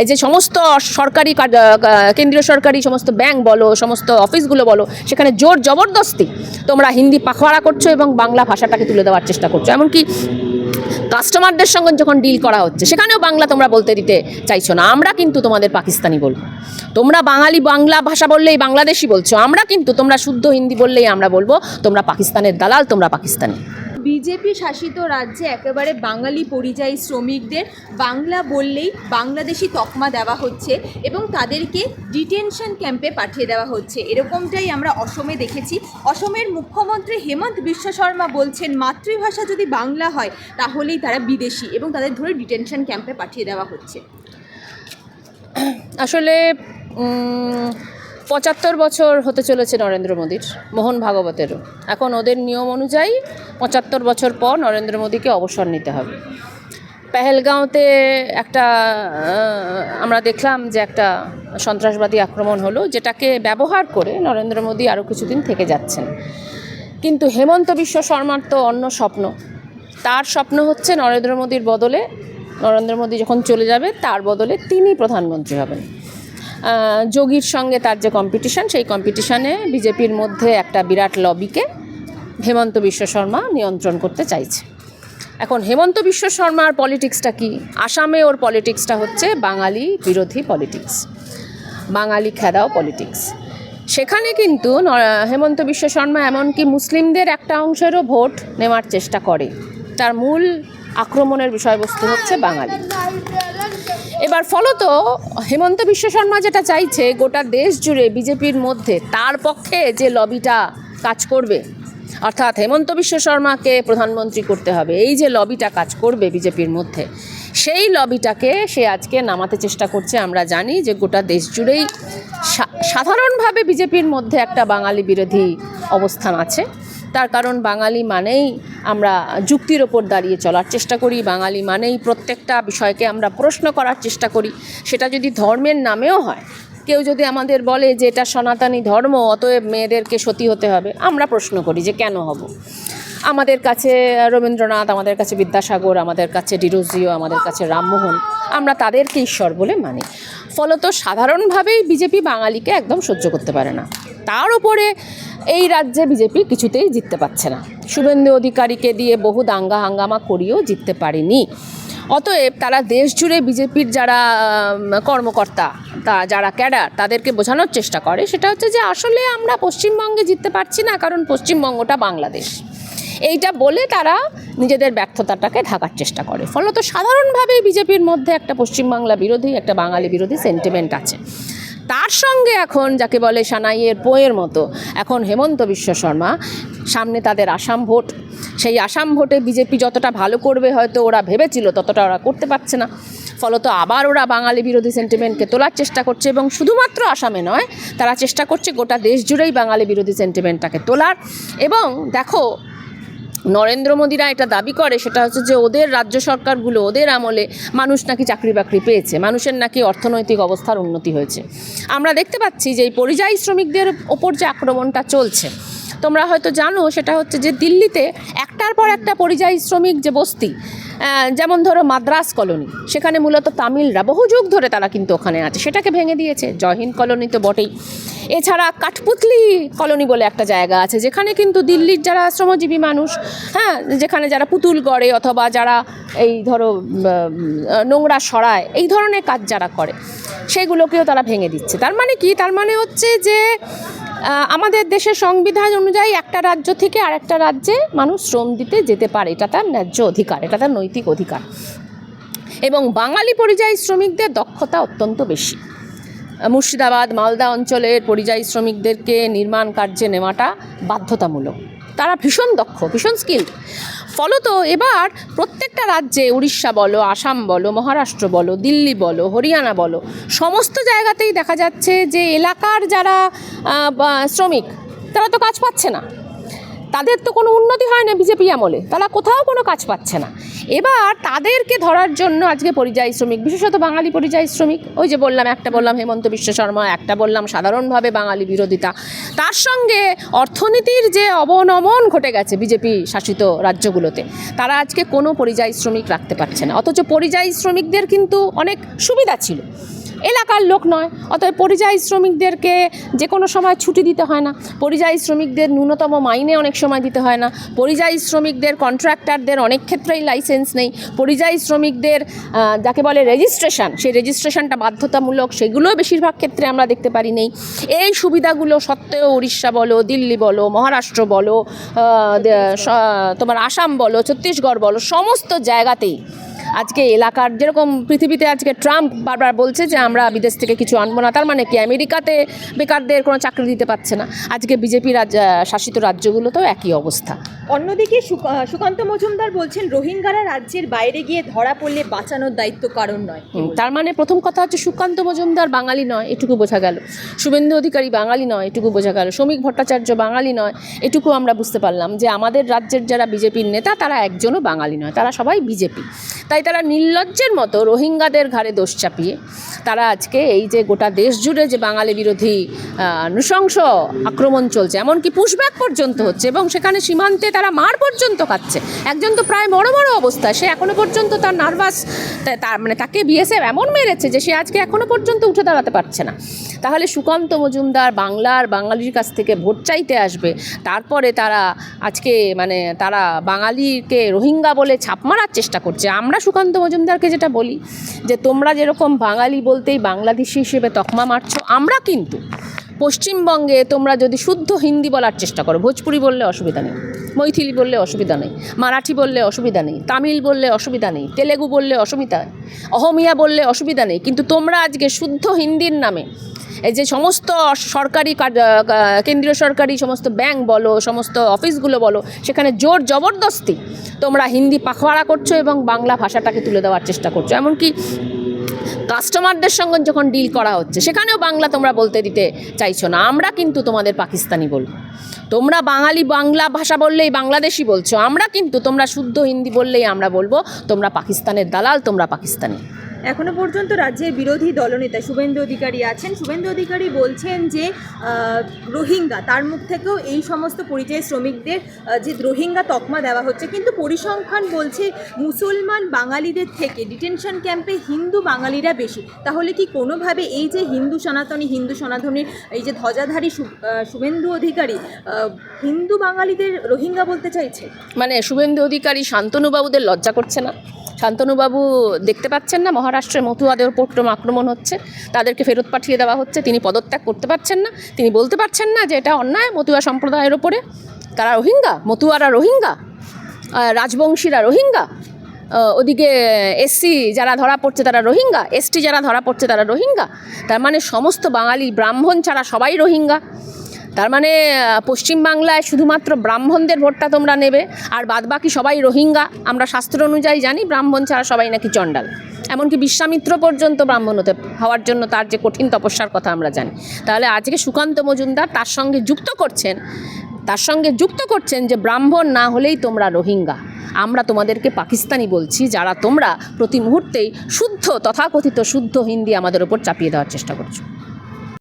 এই যে সমস্ত সরকারি কেন্দ্রীয় সরকারি সমস্ত ব্যাংক বলো, সমস্ত অফিসগুলো বলো, সেখানে জোর জবরদস্তি তোমরা হিন্দি পাখোয়ারা করছ এবং বাংলা ভাষাটাকে তুলে দেওয়ার চেষ্টা করছ। এমনকি কাস্টমারদের সঙ্গে যখন ডিল করা হচ্ছে, সেখানেও বাংলা তোমরা বলতে দিতে চাইছো না। আমরা কিন্তু তোমাদের পাকিস্তানি বলব। তোমরা বাঙালি বাংলা ভাষা বললেই বাংলাদেশি বলছো। আমরা কিন্তু তোমরা শুদ্ধ হিন্দি বললেই আমরা বলব, তোমরা পাকিস্তানের দালাল, তোমরা পাকিস্তানি। বিজেপি শাসিত রাজ্যে একেবারে বাঙালি পরিযায়ী শ্রমিকদের বাংলা বললেই বাংলাদেশি তকমা দেওয়া হচ্ছে এবং তাদেরকে ডিটেনশন ক্যাম্পে পাঠিয়ে দেওয়া হচ্ছে। এরকমটাই আমরা অসমে দেখেছি। অসমের মুখ্যমন্ত্রী হেমন্ত বিশ্ব শর্মা বলছেন, মাতৃভাষা যদি বাংলা হয়, তাহলেই তারা বিদেশি এবং তাদের ধরে ডিটেনশন ক্যাম্পে পাঠিয়ে দেওয়া হচ্ছে। আসলে পঁচাত্তর বছর হতে চলেছে নরেন্দ্র মোদীর, মোহন ভাগবতেরও। এখন ওদের নিয়ম অনুযায়ী পঁচাত্তর বছর পর নরেন্দ্র মোদীকে অবসর নিতে হবে। পেহেলগাঁওতে একটা আমরা দেখলাম যে একটা সন্ত্রাসবাদী আক্রমণ হলো, যেটাকে ব্যবহার করে নরেন্দ্র মোদী আরও কিছুদিন থেকে যাচ্ছেন। কিন্তু হেমন্ত বিশ্ব শর্মার তো অন্য স্বপ্ন। তার স্বপ্ন হচ্ছে নরেন্দ্র মোদীর বদলে, নরেন্দ্র মোদী যখন চলে যাবে, তার বদলে তিনি প্রধানমন্ত্রী হবেন। যোগীর সঙ্গে তার যে কম্পিটিশন সেই কম্পিটিশনে বিজেপির মধ্যে একটা বিরাট লবিকে হেমন্ত বিশ্ব শর্মা নিয়ন্ত্রণ করতে চাইছে। এখন হেমন্ত বিশ্ব শর্মার পলিটিক্সটা কি? আসামে ওর পলিটিক্সটা হচ্ছে বাঙালি বিরোধী পলিটিক্স বাঙালি খেদাও পলিটিক্স সেখানে কিন্তু হেমন্ত বিশ্ব শর্মা এমনকি মুসলিমদের একটা অংশেরও ভোট নেওয়ার চেষ্টা করে। তার মূল আক্রমণের বিষয়বস্তু হচ্ছে বাঙালি। এবার ফলত হেমন্ত বিশ্ব শর্মা যেটা চাইছে, গোটা দেশ জুড়ে বিজেপির মধ্যে, তার পক্ষে যে লবিটা কাজ করবে, অর্থাৎ হেমন্ত বিশ্ব শর্মাকে প্রধানমন্ত্রী করতে হবে, এই যে লবিটা কাজ করবে বিজেপির মধ্যে, সেই লবিটাকে সে আজকে নামাতে চেষ্টা করছে। আমরা জানি যে গোটা দেশ জুড়েই সাধারণভাবে বিজেপির মধ্যে একটা বাঙালি বিরোধী অবস্থান আছে। তার কারণ বাঙালি মানেই আমরা যুক্তির ওপর দাঁড়িয়ে চলার চেষ্টা করি, বাঙালি মানেই প্রত্যেকটা বিষয়কে আমরা প্রশ্ন করার চেষ্টা করি। সেটা যদি ধর্মের নামেও হয়, কেউ যদি আমাদের বলে যে এটা সনাতনী ধর্ম, অতএব মেয়েদেরকে সতী হতে হবে, আমরা প্রশ্ন করি যে কেন হব? আমাদের কাছে রবীন্দ্রনাথ, আমাদের কাছে বিদ্যাসাগর, আমাদের কাছে ডিরোজিও, আমাদের কাছে রামমোহন, আমরা তাদেরকে ঈশ্বর বলে মানি। ফলত সাধারণভাবেই বিজেপি বাঙালিকে একদম সহ্য করতে পারে না। তার উপরে এই রাজ্যে বিজেপি কিছুতেই জিততে পারছে না। শুভেন্দু অধিকারীকে দিয়ে বহু দাঙ্গা হাঙ্গামা করিয়েও জিততে পারেনি। অতএব তারা দেশ জুড়ে বিজেপির যারা কর্মকর্তা, তা যারা ক্যাডার, তাদেরকে বোঝানোর চেষ্টা করে। সেটা হচ্ছে যে আসলে আমরা পশ্চিমবঙ্গে জিততে পারছি না, কারণ পশ্চিমবঙ্গটা বাংলাদেশ। এইটা বলে তারা নিজেদের ব্যর্থতাটাকে ঢাকার চেষ্টা করে। ফলত সাধারণভাবেই বিজেপির মধ্যে একটা পশ্চিমবাংলা বিরোধী, একটা বাঙালি বিরোধী সেন্টিমেন্ট আছে। তার সঙ্গে এখন যাকে বলে সানাইয়ের পোয়ের মতো, এখন হেমন্ত বিশ্ব শর্মা। সামনে তাদের আসাম ভোট। সেই আসাম ভোটে বিজেপি যতটা ভালো করবে হয়তো ওরা ভেবেছিল, ততটা ওরা করতে পারছে না। ফলত আবার ওরা বাঙালি বিরোধী সেন্টিমেন্টকে তোলার চেষ্টা করছে এবং শুধুমাত্র আসামে নয়, তারা চেষ্টা করছে গোটা দেশ জুড়েই বাঙালি বিরোধী সেন্টিমেন্টটাকে তোলার। এবং দেখো নরেন্দ্র মোদীরা এটা দাবি করে, সেটা হচ্ছে যে ওদের রাজ্য সরকারগুলো, ওদের আমলে মানুষ নাকি চাকরি বাকরি পেয়েছে, মানুষের নাকি অর্থনৈতিক অবস্থার উন্নতি হয়েছে। আমরা দেখতে পাচ্ছি যে এই পরিযায়ী শ্রমিকদের ওপর যে আক্রমণটা চলছে তোমরা হয়তো জানো, সেটা হচ্ছে যে দিল্লিতে একটার পর একটা পরিযায়ী শ্রমিক যে বস্তি যেমন ধরো মাদ্রাস কলোনি, সেখানে মূলত তামিলরা বহু যুগ ধরে তারা কিন্তু ওখানে আছে। সেটাকে ভেঙে দিয়েছে জয়হিন্দ কলোনি তো বটেই। এছাড়া কাঠপুতলি কলোনি বলে একটা জায়গা আছে, যেখানে কিন্তু দিল্লির যারা শ্রমজীবী মানুষ হ্যাঁ যেখানে যারা পুতুল গড়ে অথবা যারা এই ধরো নোংরা সরায়, এই ধরনের কাজ যারা করে, সেগুলোকেও তারা ভেঙে দিচ্ছে। তার মানে কি? তার মানে হচ্ছে যে আমাদের দেশের সংবিধান অনুযায়ী একটা রাজ্য থেকে আরেকটা রাজ্যে মানুষ শ্রম দিতে যেতে পারে। এটা তার ন্যায্য অধিকার, এটা তার নৈতিক অধিকার। এবং বাঙালি পরিযায়ী শ্রমিকদের দক্ষতা অত্যন্ত বেশি। মুর্শিদাবাদ, মালদা অঞ্চলের পরিযায়ী শ্রমিকদেরকে নির্মাণ কার্যে নেওয়াটা বাধ্যতামূলক। তারা ভীষণ দক্ষ, ভীষণ স্কিল্ড ফলত এবার প্রত্যেকটা রাজ্যে উড়িষ্যা বলো, আসাম বলো, মহারাষ্ট্র বলো, দিল্লি বলো, হরিয়ানা বলো, সমস্ত জায়গাতেই দেখা যাচ্ছে যে এলাকার যারা শ্রমিক, তারা তো কাজ পাচ্ছে না। তাদের তো কোনো উন্নতি হয় না বিজেপি আমলে, তারা কোথাও কোনো কাজ পাচ্ছে না। এবার তাদেরকে ধরার জন্য আজকে পরিযায়ী শ্রমিক, বিশেষত বাঙালি পরিযায়ী শ্রমিক, ওই যে বললাম, একটা বললাম হেমন্ত বিশ্ব শর্মা, একটা বললাম সাধারণভাবে বাঙালি বিরোধিতা। তার সঙ্গে অর্থনীতির যে অবনমন ঘটে গেছে বিজেপি শাসিত রাজ্যগুলোতে, তারা আজকে কোনো পরিযায়ী শ্রমিক রাখতে পারছে না। অথচ পরিযায়ী শ্রমিকদের কিন্তু অনেক সুবিধা ছিল। এলাকার লোক নয়, অতএব পরিযায়ী শ্রমিকদেরকে যে কোনো সময় ছুটি দিতে হয় না। পরিযায়ী শ্রমিকদের ন্যূনতম মাইনে অনেক সময় দিতে হয় না। পরিযায়ী শ্রমিকদের কন্ট্রাক্টরদের অনেক ক্ষেত্রেই লাইসেন্স নেই। পরিযায়ী শ্রমিকদের যাকে বলে রেজিস্ট্রেশন সেই রেজিস্ট্রেশনটা বাধ্যতামূলক সেগুলো বেশিরভাগ ক্ষেত্রে আমরা দেখতে পারি নেই। এই সুবিধাগুলো সত্ত্বেও উড়িষ্যা বলো, দিল্লি বলো, মহারাষ্ট্র বলো তোমার আসাম বলো, ছত্তিশগড় বলো, সমস্ত জায়গাতেই আজকে এলাকার যেরকম পৃথিবীতে আজকে ট্রাম্প বারবার বলছে যে আমরা বিদেশ থেকে কিছু আনব না তার মানে কি আমেরিকাতে বেকারদের কোনো চাকরি দিতে পারছে না। আজকে বিজেপি রাজ্য শাসিত রাজ্যগুলোতেও একই অবস্থা। অন্যদিকে সুকান্ত মজুমদার বলছেন রোহিঙ্গারা রাজ্যের বাইরে গিয়ে ধরা পড়লে বাঁচানোর দায়িত্ব কারণ নয়। তার মানে প্রথম কথা হচ্ছে সুকান্ত মজুমদার বাঙালি নয় এটুকু বোঝা গেল। শুভেন্দু অধিকারী বাঙালি নয় এটুকু বোঝা গেল। শ্রমিক ভট্টাচার্য বাঙালি নয় এটুকু আমরা বুঝতে পারলাম যে আমাদের রাজ্যের যারা বিজেপির নেতা তারা একজনও বাঙালি নয় তারা সবাই বিজেপি। তাই তারা নির্লজ্জের মতো রোহিঙ্গাদের ঘাড়ে দোষ চাপিয়ে তারা আজকে এই যে গোটা দেশ জুড়ে যে বাঙালি বিরোধী নৃশংস আক্রমণ চলছে, এমনকি পুশব্যাক পর্যন্ত হচ্ছে এবং সেখানে সীমান্তে তারা মার পর্যন্ত খাচ্ছে। একজন তো প্রায় বড় বড় অবস্থা সে এখনও পর্যন্ত তার নার্ভাস তার মানে তাকে বিএসএফ এমন মেরেছে যে সে আজকে এখনও পর্যন্ত উঠে দাঁড়াতে পারছে না। তাহলে সুকান্ত মজুমদার বাংলার বাঙালির কাছ থেকে ভোট চাইতে আসবে, তারপরে তারা আজকে মানে তারা বাঙালিকে রোহিঙ্গা বলে ছাপ মারার চেষ্টা করছে। আমরা সুকান্ত মজুমদারকে যেটা বলি, যে তোমরা যেরকম বাঙালি বলতেই বাংলাদেশি হিসেবে তকমা মারছো, আমরা কিন্তু পশ্চিমবঙ্গে তোমরা যদি শুদ্ধ হিন্দি বলার চেষ্টা করো, ভোজপুরি বললে অসুবিধা নেই, মৈথিলি বললে অসুবিধা নেই, মারাঠি বললে অসুবিধা নেই, তামিল বললে অসুবিধা নেই, তেলেগু বললে অসুবিধা অহমিয়া বললে অসুবিধা নেই, কিন্তু তোমরা আজকে শুদ্ধ হিন্দির নামে এই যে সমস্ত সরকারি কেন্দ্রীয় সরকারি সমস্ত ব্যাংক বলো, সমস্ত অফিসগুলো বলো, সেখানে জোর জবরদস্তি তোমরা হিন্দি পাখওয়াড়া করছ এবং বাংলা ভাষাটাকে তুলে দেওয়ার চেষ্টা করছ। এমনকি কাস্টমারদের সঙ্গে যখন ডিল করা হচ্ছে, সেখানেও বাংলা তোমরা বলতে দিতে চাইছো না। আমরা কিন্তু তোমাদের পাকিস্তানি বলব। তোমরা বাঙালি বাংলা ভাষা বললেই বাংলাদেশি বলছো। আমরা কিন্তু তোমরা শুদ্ধ হিন্দি বললেই আমরা বলব, তোমরা পাকিস্তানের দালাল, তোমরা পাকিস্তানি। এখনও পর্যন্ত রাজ্যের বিরোধী দলনেতা শুভেন্দু অধিকারী আছেন। শুভেন্দু অধিকারী বলছেন যে রোহিঙ্গা, তার মুখ থেকেও এই সমস্ত পরিযায়ী শ্রমিকদের যে রোহিঙ্গা তকমা দেওয়া হচ্ছে, কিন্তু পরিসংখ্যান বলছে মুসলমান বাঙালিদের থেকে ডিটেনশন ক্যাম্পে হিন্দু বাঙালিরা বেশি। তাহলে কি কোনোভাবে এই যে হিন্দু সনাতনী, হিন্দু সনাতনীর এই যে ধ্বজাধারী শুভেন্দু অধিকারী হিন্দু বাঙালিদের রোহিঙ্গা বলতে চাইছে? মানে শুভেন্দু অধিকারী শান্তনুবাবুদের লজ্জা করছে না? শান্তনুবাবু দেখতে পাচ্ছেন না মহারাষ্ট্রে মতুয়াদের ক্রম আক্রমণ হচ্ছে, তাদেরকে ফেরত পাঠিয়ে দেওয়া হচ্ছে, তিনি পদত্যাগ করতে পারছেন না, তিনি বলতে পারছেন না যে এটা অন্যায় মতুয়া সম্প্রদায়ের ওপরে তারা রোহিঙ্গা? মতুয়ারা রোহিঙ্গা? রাজবংশীরা রোহিঙ্গা? ওদিকে এসসি যারা ধরা পড়ছে তারা রোহিঙ্গা, এসটি যারা ধরা পড়ছে তারা রোহিঙ্গা। তার মানে সমস্ত বাঙালি ব্রাহ্মণ ছাড়া সবাই রোহিঙ্গা। তার মানে পশ্চিমবাংলায় শুধুমাত্র ব্রাহ্মণদের ভোটটা তোমরা নেবে, আর বাদবাকি সবাই রোহিঙ্গা। আমরা শাস্ত্র অনুযায়ী জানি, ব্রাহ্মণ ছাড়া সবাই নাকি চণ্ডাল। এমনকি বিশ্বামিত্র পর্যন্ত ব্রাহ্মণ হতে, হওয়ার জন্য তার যে কঠিন তপস্যার কথা আমরা জানি। তাহলে আজকে সুকান্ত মজুমদার তার সঙ্গে যুক্ত করছেন, তার সঙ্গে যুক্ত করছেন যে ব্রাহ্মণ না হলেই তোমরা রোহিঙ্গা। আমরা তোমাদেরকে পাকিস্তানি বলছি, যারা তোমরা প্রতি মুহূর্তেই শুদ্ধ, তথাকথিত শুদ্ধ হিন্দি আমাদের ওপর চাপিয়ে দেওয়ার চেষ্টা করছ।